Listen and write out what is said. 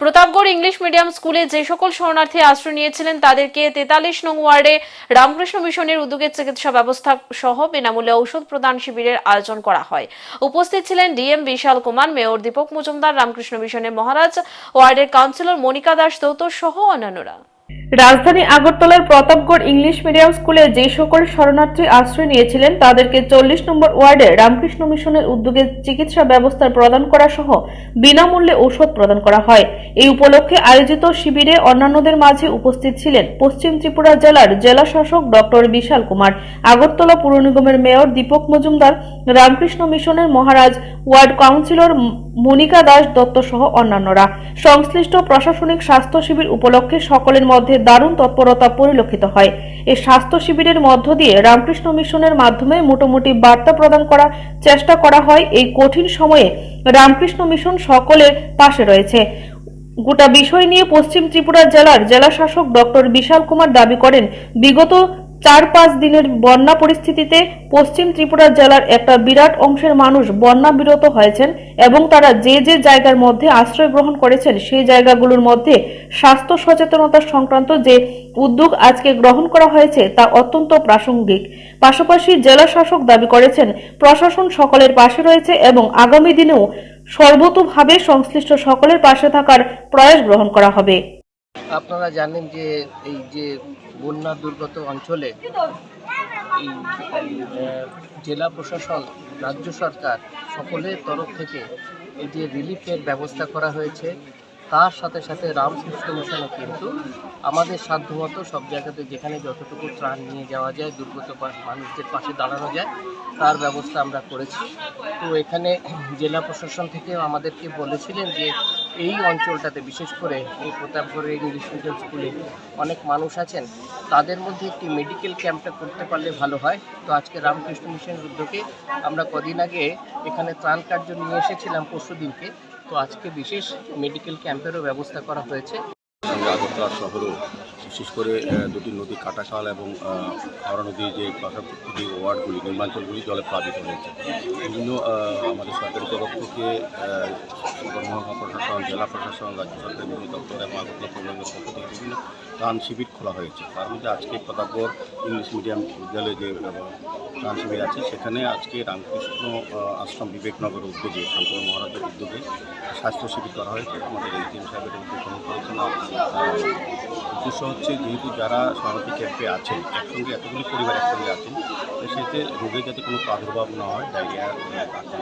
Pratapgarh English medium স্কুলে যে সকল শরণার্থী আশ্রয় নিয়েছিলেন, তাদেরকে তেতাল্লিশ নং ওয়ার্ডে রামকৃষ্ণ মিশনের উদ্যোগে চিকিৎসা ব্যবস্থা সহ বিনামূল্যে ঔষধ প্রদান শিবিরের আয়োজন করা হয়। উপস্থিত ছিলেন ডিএম বিশাল কুমার, মেয়র দীপক মজুমদার, রামকৃষ্ণ মিশনের মহারাজ, ওয়ার্ডের কাউন্সিলর মনিকা দাস দৌত সহ অন্যান্যরা। রাজধানী আগরতলার প্রতাপগড় ইংলিশ মিডিয়াম স্কুলে যে সকল শরণার্থী আশ্রয় নিয়েছিলেন, তাদেরকে চল্লিশ নম্বর ওয়ার্ডে রামকৃষ্ণ মিশনের উদ্যোগে চিকিৎসা ব্যবস্থা প্রদান করা সহ বিনামূল্যে ঔষধ প্রদান করা হয়। এই উপলক্ষে আয়োজিত শিবিরে অন্যান্যদের মাঝে উপস্থিত ছিলেন পশ্চিম ত্রিপুরা জেলার জেলা শাসক ডক্টর বিশাল কুমার, আগরতলা পুর নিগমের মেয়র দীপক মজুমদার, রামকৃষ্ণ মিশনের মহারাজ ওয়ার্ড কাউন্সিলর মনিকা দাস দত্ত সহ অন্যান্যরা। সংশ্লিষ্ট প্রশাসনিক স্বাস্থ্য শিবির উপলক্ষে সকলের মধ্যে দারুণ তৎপরতা পরিলক্ষিত হয়। এই স্বাস্থ্য শিবিরের মধ্য দিয়ে রামকৃষ্ণ মিশনের মাধ্যমে মোটামুটি বার্তা প্রদান করার চেষ্টা করা হয়। এই কঠিন সময়ে রামকৃষ্ণ মিশন সকলের পাশে রয়েছে। গোটা বিষয় নিয়ে পশ্চিম ত্রিপুরা জেলার জেলা শাসক ডক্টর বিশাল কুমার দাবি করেন, বিগত চার পাঁচ দিনের বন্যা পরিস্থিতিতে পশ্চিম ত্রিপুরা জেলার একটা বিরাট অংশের মানুষ বন্যা বিরত হয়েছেন এবং তারা যে যে জায়গার মধ্যে আশ্রয় গ্রহণ করেছেন সেই জায়গাগুলোর মধ্যে স্বাস্থ্য সচেতনতা সংক্রান্ত যে উদ্যোগ আজকে গ্রহণ করা হয়েছে তা অত্যন্ত প্রাসঙ্গিক। পাশাপাশি জেলা শাসক দাবি করেছেন, প্রশাসন সকলের পাশে রয়েছে এবং আগামী দিনেও সর্বতোভাবে সংশ্লিষ্ট সকলের পাশে থাকার প্রয়াস গ্রহণ করা হবে। আপনারা জানেন যে এই যে বন্যা দুর্গত অঞ্চলে জেলা প্রশাসন, রাজ্য সরকার সকলের তরফ থেকে এই যে রিলিফের ব্যবস্থা করা হয়েছে। তার সাথে সাথে রামকৃষ্ণ মিশনও কিন্তু আমাদের সাধ্যমতো সব জায়গাতে যেখানে যতটুকু ত্রাণ নিয়ে যাওয়া যায়, দুর্গত মানুষদের পাশে দাঁড়ানো যায়, তার ব্যবস্থা আমরা করেছি। তো এখানে জেলা প্রশাসন থেকে আমাদেরকে বলেছিলেন যে এই অঞ্চলটাতে, বিশেষ করে এই প্রতাপগড়ের ইংলিশ মিডিয়াম স্কুলে অনেক মানুষ আছেন, তাদের মধ্যে একটি মেডিকেল ক্যাম্পটা করতে পারলে ভালো হয়। তো আজকে রামকৃষ্ণ মিশনের উদ্যোগে আমরা কদিন আগে এখানে ত্রাণ কার্য নিয়ে এসেছিলাম পরশু দিনকে তো আজকে বিশেষ মেডিকেল ক্যাম্পেরও ব্যবস্থা করা হয়েছে। আগরতলা শহরও বিশেষ করে দুটি নদী কাটাশাল এবং হাওড়া নদী যে পাশাপাশি ওয়ার্ডগুলি নির্মাঞ্চলগুলি জলে প্লাবিত হয়েছে। বিভিন্ন আমাদের সরকারি তরফ থেকে জেলা প্রশাসন, রাজ্য সরকার বিভিন্ন দপ্তর এবং আগরতলা পৌরনিগমের পক্ষ থেকে বিভিন্ন ত্রাণ শিবির খোলা হয়েছে। তার মধ্যে আজকে প্রতাপগড় ইংলিশ মিডিয়াম বিদ্যালয়ে যে ত্রাণ শিবির আছে, সেখানে আজকে রামকৃষ্ণ আশ্রম বিবেকনগর উদ্যোগে শান্তনু মহারাজের উদ্যোগে স্বাস্থ্য শিবির করা হয়েছে। আমাদের এনজিএম সাহেবের উদ্যোগ করেছেন। উদ্দেশ্য হচ্ছে যেহেতু যারা শরণার্থী ক্যাম্পে আছেন, একসঙ্গে এতগুলি পরিবার একসঙ্গে আছেন সেতে রোগের যাতে কোনো প্রাদুর্ভাব না হয়, ডায়রিয়া